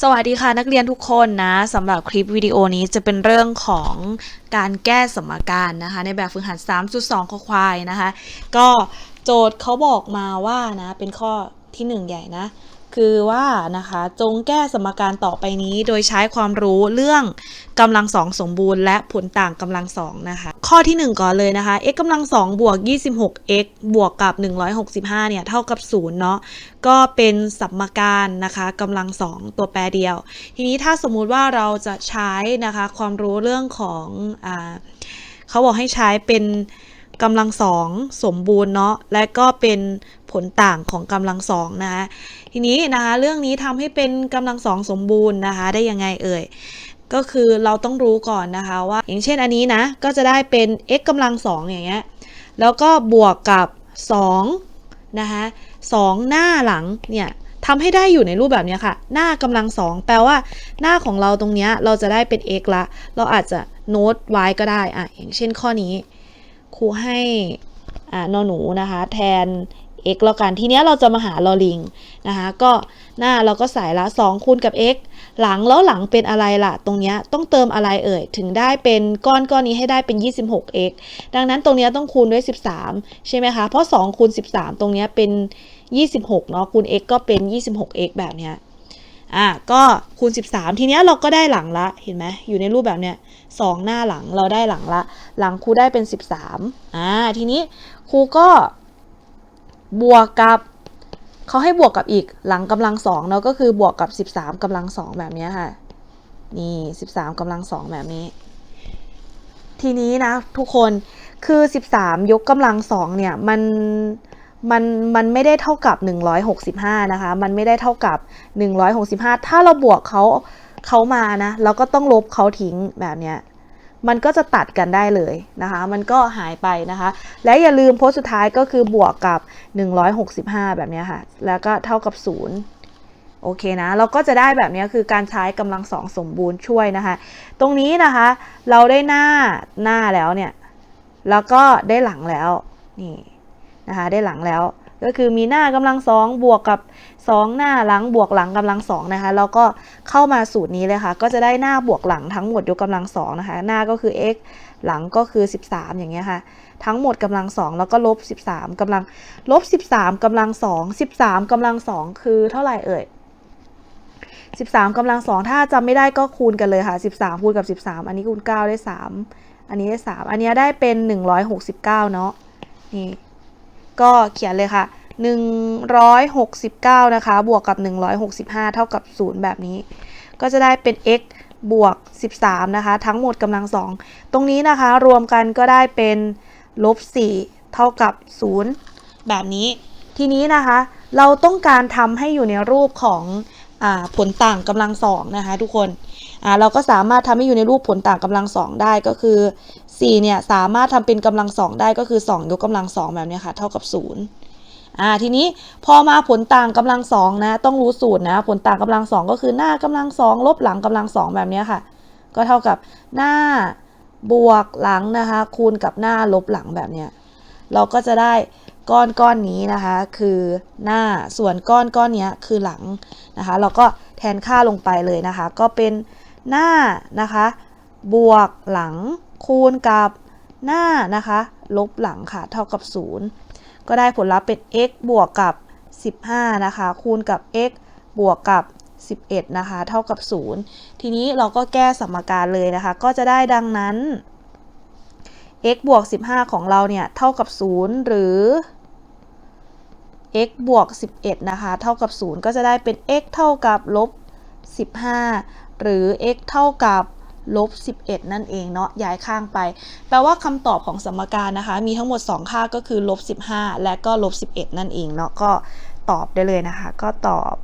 สวัสดีค่ะนักเรียนทุกคนนะสำหรับคลิปวิดีโอนี้จะเป็นเรื่องของการแก้สมการนะคะ ในแบบฝึกหัด 3.2 ข้อควายนะคะ ก็โจทย์เขาบอกมาว่านะ เป็นข้อที่ 1 ใหญ่นะ คือว่านะคะจงแก้สมการต่อไปนี้โดยใช้ความรู้เรื่องกำลังสองสมบูรณ์และผลต่างกำลังสองนะคะ ข้อที่ 1 ก่อนเลยนะคะ x กำลังสองบวก 26x บวกกับ 165 เนี่ยเท่ากับ0เนาะก็เป็นสมการนะคะกำลังสองตัวแปรเดียว ทีนี้ถ้าสมมุติว่าเราจะใช้นะคะความรู้เรื่องของอเขาบอกให้ใช้เป็น กำลังสองสมบูรณ์เนาะและก็เป็นผลต่างของกำลังสองนะคะทีนี้นะคะเรื่องนี้ทำให้เป็นกำลังสองสมบูรณ์นะคะได้ยังไงเอ่ยก็คือเราต้องรู้ก่อนนะคะว่า อย่างเช่นอันนี้นะก็จะได้เป็น x กำลังสองอย่างเงี้ยแล้วก็บวกกับ2นะคะสองหน้าหลังเนี่ยทำให้ได้อยู่ในรูปแบบเนี้ยค่ะ หน้ากำลังสองแปลว่าหน้าของเราตรงเนี้ยเราจะได้เป็น x ละ เราอาจจะโน้ต y ก็ได้อะอย่างเช่นข้อนี้ ครูให้อ่านอหนูนะคะ แทน x แล้วกันทีเนี้ยเราจะมาหาลอลิงนะคะก็หน้าเราก็ใส่ละ 2 คูณกับ x หลังแล้วหลังเป็นอะไรล่ะ ตรงเนี้ยต้องเติมอะไรเอ่ย ถึงได้เป็นก้อนก้อนนี้ให้ได้เป็น 26x ดังนั้นตรงเนี้ยต้องคูณด้วย 13 ใช่ไหมคะ เพราะ2คูณ13 ตรงเนี้ยเป็น 26 เนาะคูณ x ก็เป็น 26x แบบเนี้ย อะก็คูณ 13 ทีเนี้ยเราก็ได้หลังละเห็นไหมอยู่ในรูปแบบเนี้ยสองหน้าหลังเราได้หลังละ หลังครูได้เป็น 13อ่าทีนี้ครูก็บวกกับเขาให้บวกกับอีกหลังกำลังสองเนาะก็คือบวกกับ 13กำลังสองแบบเนี้ยค่ะนี่ 13กำลังสองแบบนี้ ทีนี้นะทุกคนคือ 13 ยกกำลังสองเนี่ยมัน มันมันไม่ได้เท่ากับ 165 นะคะ มันไม่ได้เท่ากับ 165 ถ้าเราบวกเขาเขามานะ เราก็ต้องลบเขาทิ้งแบบเนี้ยมันก็จะตัดกันได้เลยนะคะ มันก็หายไปนะคะ และอย่าลืมโพสต์สุดท้ายก็คือบวกกับ 165 แบบเนี้ยค่ะ แล้วก็เท่ากับ 0 โอเคนะ เราก็จะได้แบบเนี้ยคือการใช้กำลังสองสมบูรณ์ช่วยนะคะ ตรงนี้นะคะ เราได้หน้าหน้าแล้วเนี่ย แล้วก็ได้หลังแล้ว นี่ นะคะได้หลังแล้ว ก็คือมีหน้ากำลังสองบวกกับ 2 หน้าหลังบวกหลังกำลังสองนะคะแล้วก็เข้ามาสูตรนี้เลยค่ะ ก็จะได้หน้าบวกหลังทั้งหมดยกกำลังสองนะคะหน้าก็คือ x หลังก็คือ 13 อย่างเงี้ยค่ะ ทั้งหมดกำลังสองแล้วก็ลบ 13กำลังลบ 13กำลังสอง13กำลังสองคือเท่าไหร่เอ่ย13กำลังสองถ้าจำไม่ได้ก็คูณกันเลยค่ะ 13 คูณกับ 13 อันนี้คูณ 9 ได้ 3 อันนี้ได้ 3 อันนี้ได้เป็น 169 เนาะนี่ ก็เขียนเลยค่ะ 169 นะคะ บวกกับ 165 เท่ากับ 0 แบบนี้ ก็จะได้เป็น x บวก 13 นะคะ ทั้งหมดกำลัง 2 ตรงนี้นะคะ รวมกันก็ได้เป็นลบ 4 เท่ากับ 0 แบบนี้ ทีนี้นะคะ เราต้องการทำให้อยู่ในรูปของอผลต่างกำลังสองนะคะทุกคน เราก็สามารถทำให้อยู่ในรูปผลต่างกำลังสองได้ก็คือ4เนี่ยสามารถทำเป็นกำลังสองได้ก็คือ 2 ยกกำลังสองแบบนี้ค่ะเท่ากับ0อ่าทีนี้พอมาผลต่างกำลังสองนะต้องรู้สูตรนะผลต่างกำลังสองก็คือหน้ากำลังสองลบหลังกำลังสองแบบนี้ค่ะ ก็เท่ากับหน้าบวกหลังนะคะ คูณกับหน้าลบหลังแบบเนี้ยเราก็จะได้ก้อนก้อนนี้นะคะ คือหน้าส่วนก้อนก้อนนี้คือหลังนะคะ เราก็แทนค่าลงไปเลยนะคะ ก็เป็น หน้านะคะบวกหลังคูณกับหน้านะคะ ลบหลังค่ะเท่ากับ 0 ก็ได้ผลลัพธ์เป็น x บวกกับ 15 นะคะ คูณกับ x บวกกับ 11 นะคะ เท่ากับ 0 ทีนี้เราก็แก้สมการเลยนะคะ ก็จะได้ดังนั้น x บวก 15 ของเราเนี่ยเท่ากับ 0 หรือ x บวก 11 นะคะ เท่ากับ 0 ก็จะได้เป็น x เท่ากับลบ 15 หรือ x เท่ากับลบ11 นั่นเองเนาะย้ายข้างไป แปลว่าคำตอบของสมการนะคะ มีทั้งหมด 2 ค่าก็คือลบ15 และก็ลบ11 นั่นเองเนาะก็ตอบได้เลยนะคะ ก็ตอบ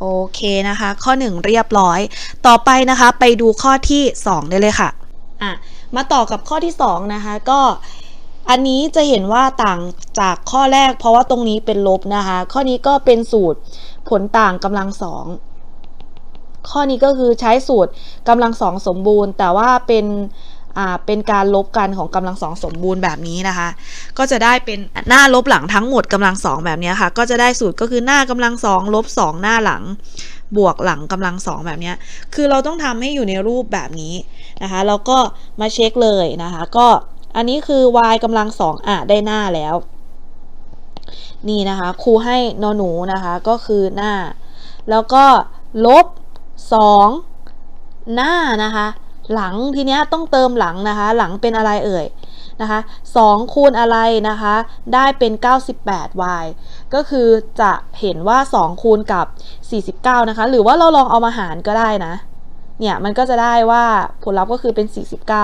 โอเคนะคะ ข้อ 1 เรียบร้อย ต่อไปนะคะ ไปดูข้อที่ 2 ได้เลยค่ะอะ มาต่อกับข้อที่ 2 นะคะ ก็อันนี้จะเห็นว่าต่างจากข้อแรก เพราะว่าตรงนี้เป็นลบนะคะ ข้อนี้ก็เป็นสูตรผลต่างกำลังสองข้อนี้ก็คือใช้สูตรกำลังสองสมบูรณ์ แต่ว่าเป็น เป็นการลบกันของกำลังสองสมบูรณ์แบบนี้นะคะ ก็จะได้เป็นหน้าลบหลังทั้งหมดกำลังสองแบบนี้ค่ะ ก็จะได้สูตรก็คือหน้ากำลังสองลบสองหน้าหลัง บวกหลังกำลังสองแบบนี้คือเราต้องทำให้อยู่ในรูปแบบนี้นะคะเราก็มาเช็คเลยนะคะ ก็อันนี้คือ y กำลังสองอะได้หน้าแล้ว นี่นะคะครูให้นอหนูนะคะก็คือหน้า แล้วก็ลบสองหน้านะคะ หลังทีเนี้ยต้องเติมหลังนะคะ หลังเป็นอะไรเอ่ยนะคะ2คูณอะไรนะคะ ได้เป็น 98y ก็คือจะเห็นว่า 2 คูณกับ 49 นะคะ หรือว่าเราลองเอามาหารก็ได้นะ เนี่ย มันก็จะได้ว่าผลลัพธ์ก็คือเป็น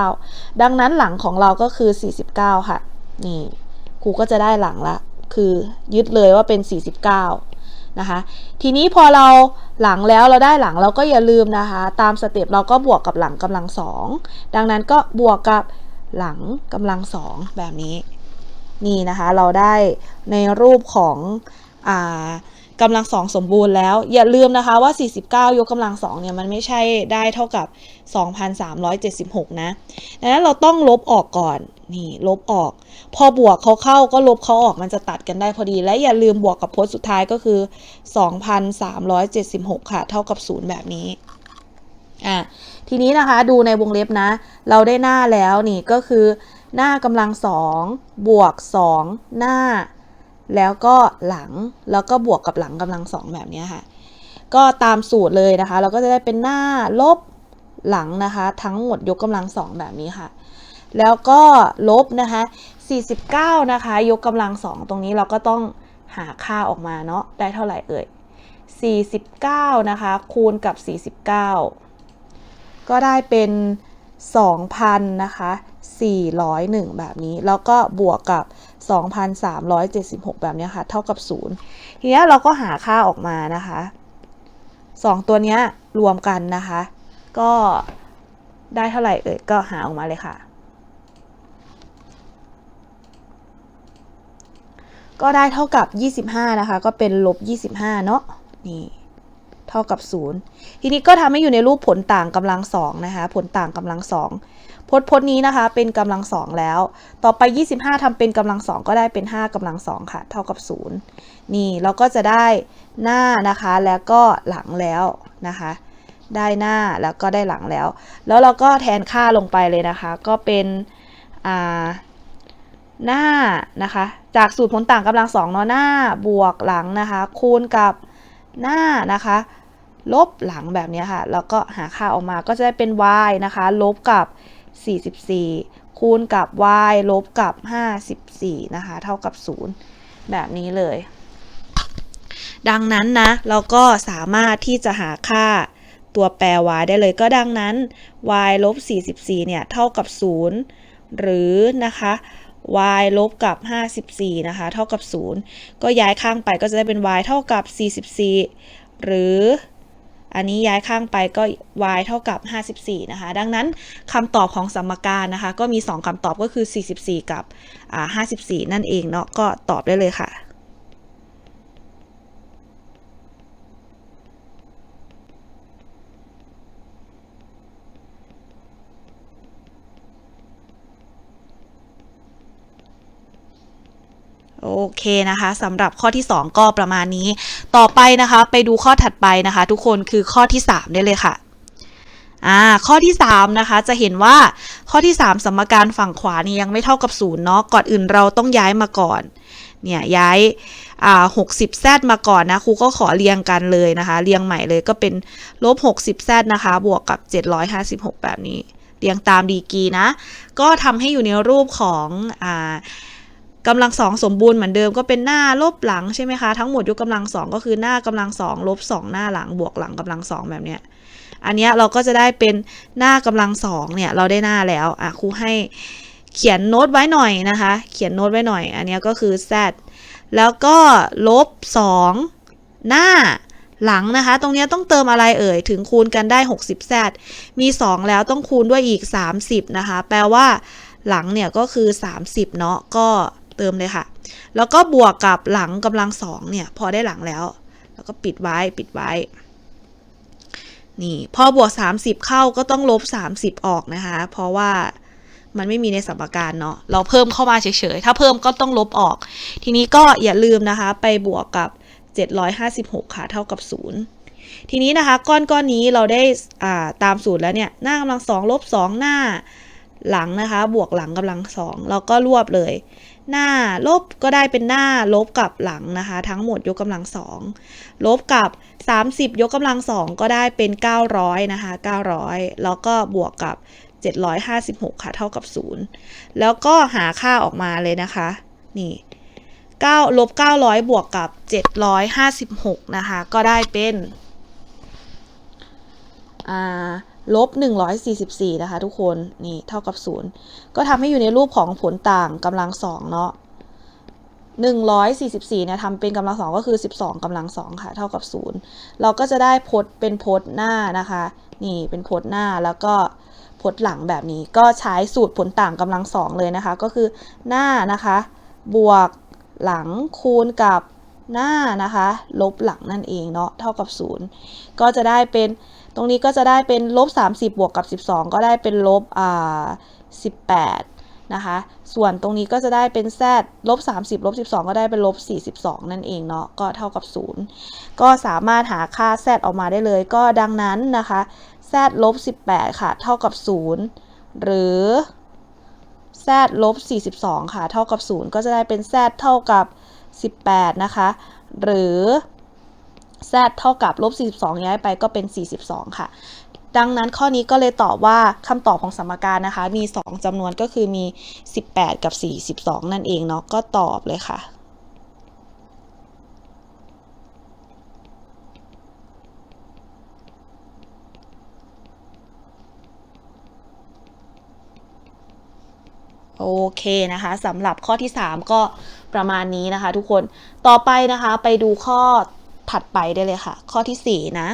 49 ดังนั้นหลังของเราก็คือ 49 ค่ะ นี่ครูก็จะได้หลังละ คือยึดเลยว่าเป็น 49 นะคะ ทีนี้พอเราหลังแล้วเราได้หลังเราก็อย่าลืมนะคะ ตามสเต็ปเราก็บวกกับหลังกำลังสองดังนั้นก็บวกกับหลังกำลังสองแบบนี้นี่นะคะเราได้ในรูปของอ่า กำลังสองสมบูรณ์แล้ว อย่าลืมนะคะว่า 49 ยกกำลังสองเนี่ยมันไม่ใช่ได้เท่ากับ 2,376 นะดังนั้นเราต้องลบออกก่อนนี่ลบออก พอบวกเขาเข้าก็ลบเขาออกมันจะตัดกันได้พอดี และอย่าลืมบวกกับพจน์สุดท้ายก็คือ 2,376 ค่ะ เท่ากับ 0 แบบนี้อะทีนี้นะคะดูในวงเล็บนะ เราได้หน้าแล้วนี่ก็คือ หน้ากำลังสองบวกสองหน้า แล้วก็หลังแล้วก็บวกกับหลังกำลังสองแบบนี้ค่ะ ก็ตามสูตรเลยนะคะ เราก็จะได้เป็นหน้าลบหลังนะคะ ทั้งหมดยกกำลังสองแบบนี้ค่ะ แล้วก็ลบนะคะ 49 นะคะ ยกกำลังสองตรงนี้เราก็ต้องหาค่าออกมาเนาะได้เท่าไหร่เอ่ย 49 นะคะ คูณกับ 49 ก็ได้เป็น 2,000 นะคะ 401 แบบนี้ แล้วก็บวกกับ 2,376 แบบนี้ค่ะ เท่ากับ 0 ทีนี้เราก็หาค่าออกมานะคะ 2 ตัวนี้รวมกันนะคะ ก็ได้เท่าไหร่เอ่ย ก็หาออกมาเลยค่ะ ก็ได้เท่ากับ 25 นะคะ ก็เป็นลบ 25 เนาะนี่เท่ากับ 0 ทีนี้ก็ทำให้อยู่ในรูปผลต่างกำลังสองนะคะ ผลต่างกำลังสอง พจน์พจน์นี้นะคะ เป็นกำลังสองแล้ว ต่อไป 25ทำเป็นกำลังสองก็ได้เป็น 5กำลังสองค่ะ เท่ากับ 0 นี่เราก็จะได้หน้านะคะแล้วก็หลังแล้วนะคะ ได้หน้าแล้วก็ได้หลังแล้ว แล้วเราก็แทนค่าลงไปเลยนะคะ ก็เป็นหน้านะคะ จากสูตรผลต่างกำลังสองเนาะหน้าบวกหลังนะคะ คูณกับหน้านะคะ ลบหลังแบบนี้ค่ะ แล้วก็หาค่าออกมาก็จะได้เป็น y นะคะ ลบกับ 44 คูณกับ y ลบกับ 54 นะคะ เท่ากับ 0 แบบนี้เลย ดังนั้นนะ เราก็สามารถที่จะหาค่าตัวแปร y ได้เลยก็ดังนั้น y ลบ44 เนี่ย เท่ากับ 0 หรือนะคะ y ลบกับ 54 นะคะ เท่ากับ 0 ก็ย้ายข้างไปก็จะได้เป็น y เท่ากับ 44 หรือ อันนี้ย้ายข้างไปก็ y เท่ากับ 54 นะคะ ดังนั้นคำตอบของสมการนะคะ ก็มี 2คำตอบก็คือ 44 กับ 54 นั่นเองเนาะก็ตอบได้เลยค่ะ โอเคนะคะสำหรับข้อที่ 2 ก็ประมาณนี้ ต่อไปนะคะไปดูข้อถัดไปนะคะ ทุกคนคือข้อที่ 3 ได้เลยค่ะอ่าข้อที่ 3 นะคะ จะเห็นว่าข้อที่ 3 สมการฝั่งขวานี่ยังไม่เท่ากับ0เนาะก่อนอื่นเราต้องย้ายมาก่อน เนี่ยย้ายอ่า60 z มาก่อนนะครูก็ขอเรียงกันเลยนะคะ เรียงใหม่เลยก็เป็นลบ60 z นะคะ บวกกับ756แบบนี้ เรียงตามดีกีนะ ก็ทำให้อยู่ในรูปของอ่า กำลังสองสมบูรณ์เหมือนเดิมก็เป็นหน้าลบหลังใช่ไหมคะทั้งหมดยกกำลังสองก็คือหน้ากำลังสองลบสองหน้าหลังบวกหลังกำลังสองแบบเนี้ยอันนี้เราก็จะได้เป็นหน้ากำลังสองเนี่ยเราได้หน้าแล้วอะครูให้เขียนโน้ตไว้หน่อยนะคะ เขียนโน้ตไว้หน่อย อันนี้ก็คือ z แล้วก็ลบสองหน้าหลังนะคะ ตรงนี้ต้องเติมอะไรเอ่ย ถึงคูณกันได้ 60 z มี 2 แล้วต้องคูณด้วยอีก 30 นะคะ แปลว่าหลังเนี่ยก็คือ 30 เนาะ ก็ เติมเลยค่ะ แล้วก็บวกกับหลังกำลังสองเนี่ยพอได้หลังแล้ว แล้วก็ปิดไว้ปิดไว้ นี่พอบวก 30 เข้าก็ต้องลบ 30 ออกนะคะ เพราะว่ามันไม่มีในสมการเนาะเราเพิ่มเข้ามาเฉยๆ ถ้าเพิ่มก็ต้องลบออก ทีนี้ก็อย่าลืมนะคะ ไปบวกกับ 756 ค่ะ เท่ากับ 0 ทีนี้นะคะ ก้อนก้อนนี้เราได้อ่าตามสูตรแล้วเนี่ย หน้ากำลังสองลบ2หน้าหลังนะคะ บวกหลังกำลังสองเราก็รวบเลย หน้าลบก็ได้เป็นหน้าลบกับหลังนะคะ ทั้งหมดยกกำลังสองลบกับ 30 ยกกำลังสองก็ได้เป็น 900 นะคะ 900 แล้วก็บวกกับ 756 ค่ะ เท่ากับ 0 แล้วก็หาค่าออกมาเลยนะคะ นี่9ลบ 900 บวกกับ 756 นะคะ ก็ได้เป็นอ่า ลบ 144 นะคะทุกคนนี่เท่ากับ 0 ก็ทำให้อยู่ในรูปของผลต่างกำลังสองเนาะ144เนี่ยทำเป็นกำลังสองก็คือ 12กำลังสองค่ะ เท่ากับ 0 เราก็จะได้พจน์เป็นพจน์หน้านะคะ นี่เป็นพจน์หน้าแล้วก็พจน์หลังแบบนี้ก็ใช้สูตรผลต่างกำลังสองเลยนะคะ ก็คือหน้านะคะ บวกหลังคูณกับหน้านะคะ ลบหลังนั่นเองเนาะเท่ากับ 0 ก็จะได้เป็น ตรงนี้ก็จะได้เป็นลบ30 บวกกับ 12 ก็ได้เป็นลบอ่า18 นะคะ ส่วนตรงนี้ก็จะได้เป็น z ลบ30ลบ12 ก็ได้เป็นลบ42 นั่นเองเนาะ ก็เท่ากับ 0 ก็สามารถหาค่า z ออกมาได้เลย ก็ดังนั้นนะคะ z ลบ18 ค่ะ เท่ากับ 0 หรือ z ลบ42 ค่ะ เท่ากับ 0 ก็จะได้เป็น z เท่ากับ 18 นะคะ หรือ z เท่ากับลบ42 ย้ายไปก็เป็น 42 ค่ะ ดังนั้นข้อนี้ก็เลยตอบว่าคำตอบของสมการนะคะ มี 2จำนวนก็คือมี 18 กับ 42 นั่นเองเนาะก็ตอบเลยค่ะโอเคนะคะสำหรับข้อที่ 3 ก็ประมาณนี้นะคะ ทุกคนต่อไปนะคะไปดูข้อ ถัดไปได้เลยค่ะ ข้อที่ 4 นะ